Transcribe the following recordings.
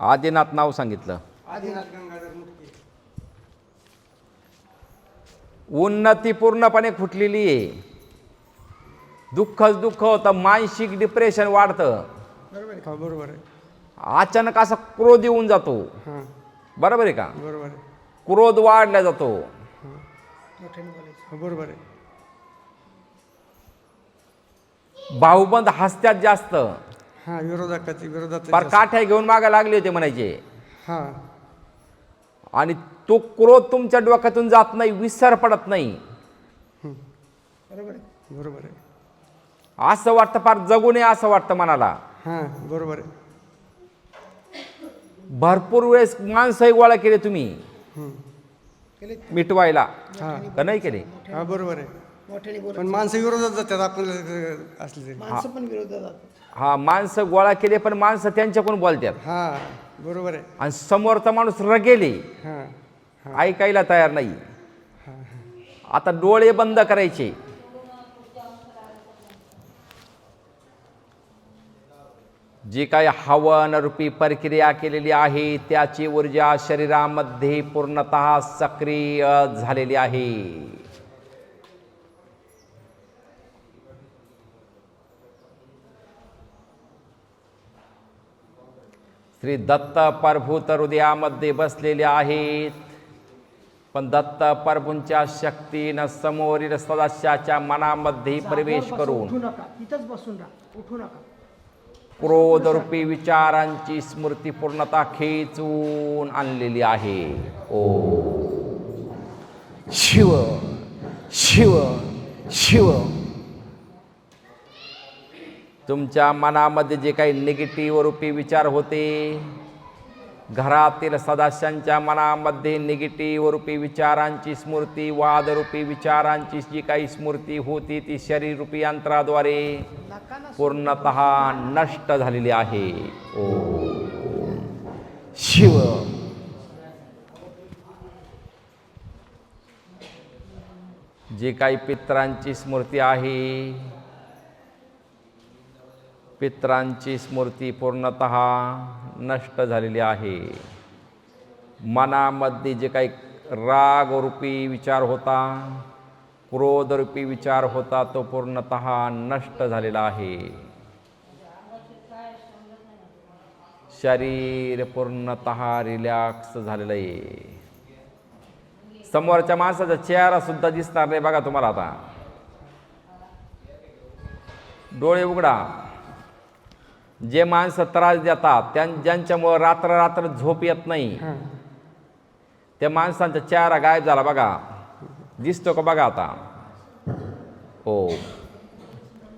आदिनाथ नाव सांगितलं. आदिनाथ गंगाधर मुटके. उन्नती पूर्णपणे फुटलेली आहे. दुःखच दुःख होतं मानसिक डिप्रेशन वाढतं. बरोबर आहे. हो बरोबर आहे. अचानक असा क्रोध येऊन जातो. हां. बरोबर आहे का? बरोबर आहे. क्रोध वाढला जातो. हो. बरोबर आहे. भाऊबंद हसत्यात जास्त. हां विरोधकाची विरोधात पर काठ्या घेऊन मागे लागले होते म्हणायचे. हां. आणि तो क्रोध तुमच्या डोक्यातून जात नाही विसर पडत नाही. बरोबर आहे बरोबर आहे. असं वाटतं फार जगू नये असं वाटतं मनाला. हां बरोबर आहे. भरपूर वेळेस माणसंही गोळा केले तुम्ही. मिटवायला. हां. का नाही केले? हां बरोबर आहे. मोठ्याने बोलत पण माणसं विरोधात जातात आपल्याला असले तरी. माणसं पण विरोधात जातात. हा माणसं गोळा केले पण माणसं त्यांच्याकडून बोलतात. हां बरोबर आहे. आणि समोरचा माणूस रगेले. हां ऐकायला तयार नाही. आता डोळे बंद करायचे. जी काही हवन रूपी प्रक्रिया केलेली आहे त्याची ऊर्जा शरीरामध्ये पूर्णतः सक्रिय झालेली आहे. श्री दत्त प्रभूत हृदयामध्ये बसलेले आहेत. पण दत्त प्रभूंच्या शक्तीनं समोरील सदस्याच्या मनामध्ये प्रवेश करून क्रोधरूपी विचारांची स्मृती पूर्णता खेचून आणलेली आहे. ओ. शिव शिव शिव. तुमच्या मनामध्ये जे काही निगेटिव्ह रूपी विचार होते घरातील सदस्यांच्या मनामध्ये निगेटिव्ह रूपी विचारांची स्मृती वादरूपी विचारांची जी काही स्मृती होती ती शरीररूपी यंत्राद्वारे पूर्णत नष्ट झालेली आहे. ओ शिव. जी काही पित्रांची स्मृती आहे पित्रांची स्मृती पूर्णत नष्ट झालेली आहे. मनामध्ये जे काही रागरूपी विचार होता क्रोधरूपी विचार होता तो पूर्णत नष्ट झालेला आहे. शरीर पूर्णत रिलॅक्स झालेलं आहे. समोरच्या माणसाचा चेहरा सुद्धा दिसणार नाही बघा तुम्हाला आता. डोळे उघडा. जे माणसं त्रास देतात त्यां ज्यांच्यामुळं रात्र रात्र झोप येत नाही हां. त्या माणसांचा चेहरा गायब झाला बघा. दिसतो का बघा आता? ओम.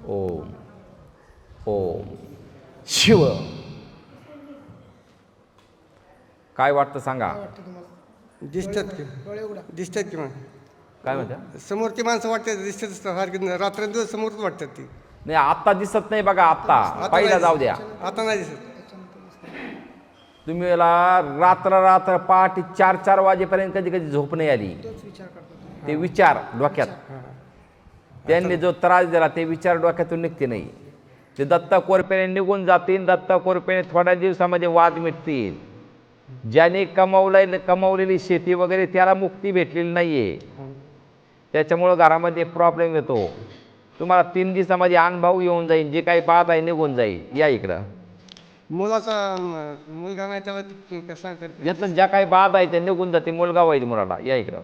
ओम. ओम. शिव. काय वाटतं सांगा? दिसतात की. दिसतात की मग. काय म्हणता? समोरची माणसं वाटतात दिसतात सारखी. रात्रंदिवस समोरच वाटतात ती. नाही आत्ता दिसत नाही बघा आत्ता. पहिला जाऊ द्या. आता नाही दिसत. तुम्ही रात्र रात्र पहाटे चार चार वाजेपर्यंत कधी कधी झोप नाही आली. ते विचार डोक्यात. हां. त्यांनी जो त्रास दिला ते विचार डोक्यातून निघते नाही. ते दत्त कोरपेने निघून जातील दत्त कोरपेने थोड्या दिवसामध्ये वाद मिटतील. ज्याने कमवलंय कमवलेली शेती वगैरे त्याला मुक्ती भेटलेली नाही आहे त्याच्यामुळं घरामध्ये प्रॉब्लेम येतो. तुम्हाला तीन दिवसामध्ये अनुभव येऊन जाईल जे काही बाध आहे निघून जाईल. या इकडं. मुलाचा मुलगा नाही त्याला कसं यातलं ज्या काही बाध आहे ते निघून जाते मुलगा होईल मुलाला. या इकडं.